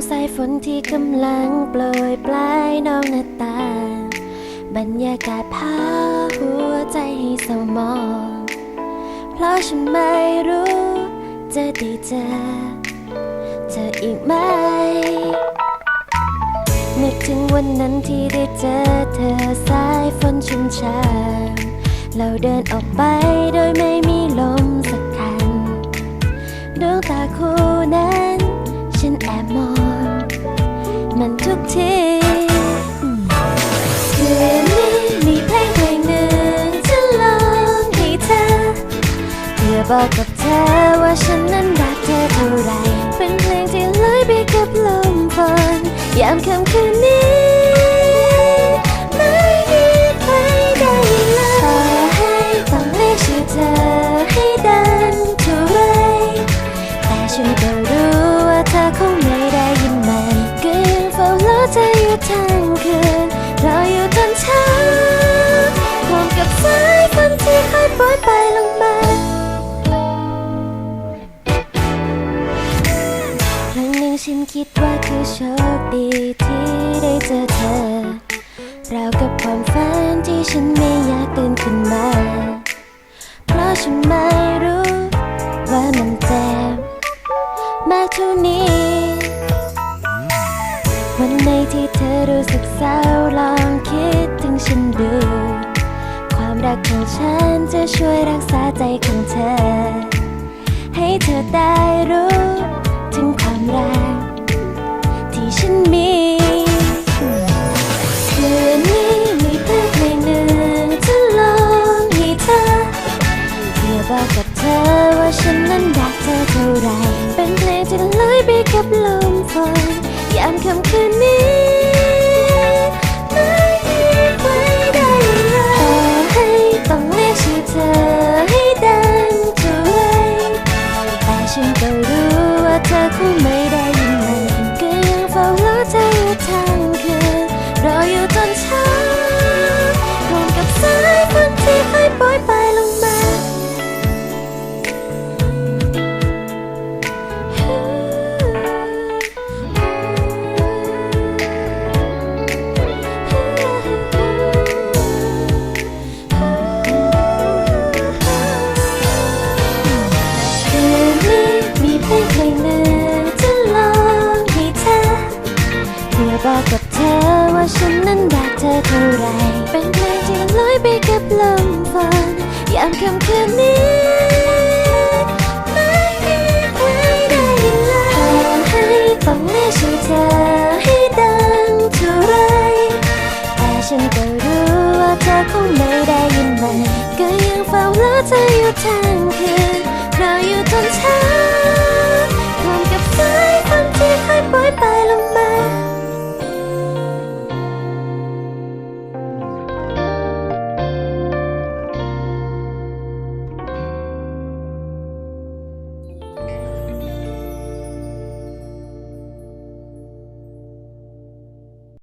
นั่งมองสายฝนที่กำลังโปรยปลายนองหน้าต่างบรรยากาศพาหัวใจให้เศร้าหมอง เพราะฉันไม่รู้จะได้เจอเธออีกไหม นึกถึงวันนั้นที่ได้เจอเธอสายฝนชุ่มฉ่ำเราเดินออกไปโดยไม่มีลม อบอกกับเธอว่าฉันนั้นรักเธอเท่าไร เป็นเพลงที่ลอยไปกับลมฝนยามค่ำคืนนี้ไม่มีใครได้เลยต่อให้ต้องเรียกชื่อเธอให้ดังเท่าไร แต่ฉันก็รู้ว่าเธอคงไม่ได้ยินมันก็ยังเฝ้ารอเธออยู่ทั้งคืน โชคดีที่ได้เจอเธอราวกับความฝันที่ฉันไม่อยากตื่นขึ้นมา เพราะฉันไม่รู้ว่ามันเจ็บมากเท่านี้ วันไหนที่เธอรู้สึกเศร้าลองคิดถึงฉันดู ความรักของฉันจะช่วยรักษาใจของเธอ ให้เธอได้รู้ถึงความรัก ค่ำคืนนี้ไม่มีใครได้เลยต่อให้ต้องเรียกชื่อเธอให้ดังเท่าไรแต่ฉันก็รู้ว่าเธอคงไม่ได้ยินมันก็ยังเฝ้ารอเธอ ค่ำคืนนี้